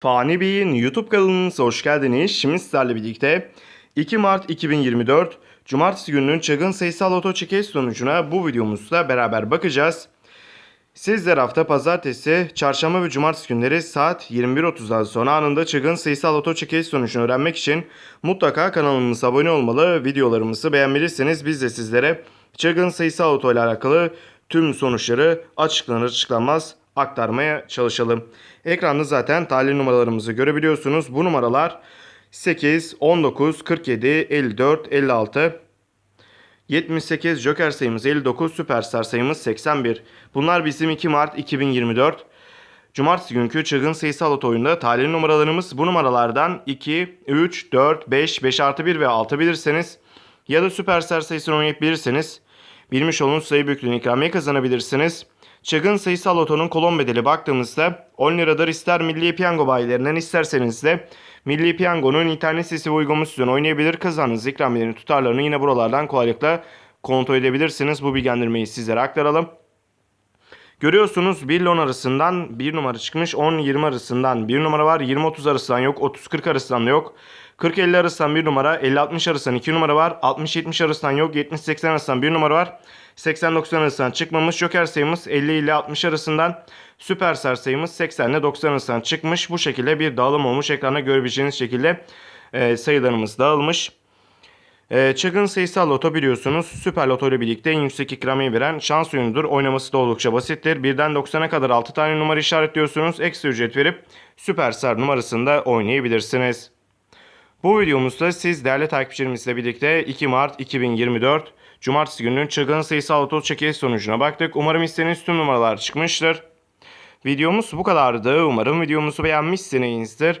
Fani Bey'in YouTube kanalınıza hoş geldiniz. Şimdi sizlerle birlikte 2 Mart 2024 Cumartesi gününün çılgın sayısal oto çekiş sonucuna bu videomuzda beraber bakacağız. Sizler hafta pazartesi, çarşamba ve cumartesi günleri saat 21.30'dan sonra anında çılgın sayısal oto çekiş sonucunu öğrenmek için mutlaka kanalımıza abone olmalı, videolarımızı beğenmelisiniz. Biz de sizlere çılgın sayısal oto ile alakalı tüm sonuçları açıklanır açıklanmaz aktarmaya çalışalım. Ekranda zaten talih numaralarımızı görebiliyorsunuz. Bu numaralar 8, 19, 47, 54, 56, 78 Joker sayımız 59, Süperstar sayımız 81. Bunlar bizim 2 Mart 2024 Cumartesi günkü çılgın sayısal loto oyunda talihli numaralarımız bu numaralardan 2, 3, 4, 5, 5 artı 1 ve 6 bilirseniz ya da Süperstar sayısını oynayabilirsiniz. Bilmiş olduğunuz sayı büyüklüğünü ikramiye kazanabilirsiniz. Çılgın sayısal lotonun kolon bedeli baktığımızda 10 liradır ister Milli Piyango bayilerinden isterseniz de Milli Piyango'nun internet sitesi ve uygulaması üzerinden oynayabilir. Kazandığınız ikramiyelerin tutarlarını yine buralardan kolaylıkla kontrol edebilirsiniz. Bu bilgilendirmeyi sizlere aktaralım. Görüyorsunuz 1 ile 10 arasından 1 numara çıkmış. 10-20 arasından 1 numara var. 20-30 arasından yok. 30-40 arasından da yok. 40-50 arasından 1 numara. 50-60 arasından 2 numara var. 60-70 arasından yok. 70-80 arasından 1 numara var. 80-90 arasından çıkmamış. Joker sayımız 50 ile 60 arasından. Süperstar sayımız 80 ile 90 arasından çıkmış. Bu şekilde bir dağılım olmuş. Ekranda görebileceğiniz şekilde e, sayılarımız dağılmış. Ee, çılgın sayısal loto biliyorsunuz Süper Loto ile birlikte en yüksek ikramiye veren şans oyunudur. Oynaması da oldukça basittir. Birden 90'a kadar 6 tane numara işaretliyorsunuz. Ekstra ücret verip Süperstar numarasında oynayabilirsiniz. Bu videomuzda siz değerli takipçilerimizle birlikte 2 Mart 2024 Cumartesi gününün çılgın sayısal loto çekiliş sonucuna baktık. Umarım istediğiniz tüm numaralar çıkmıştır. Videomuz bu kadardı. Umarım videomuzu beğenmişsinizdir.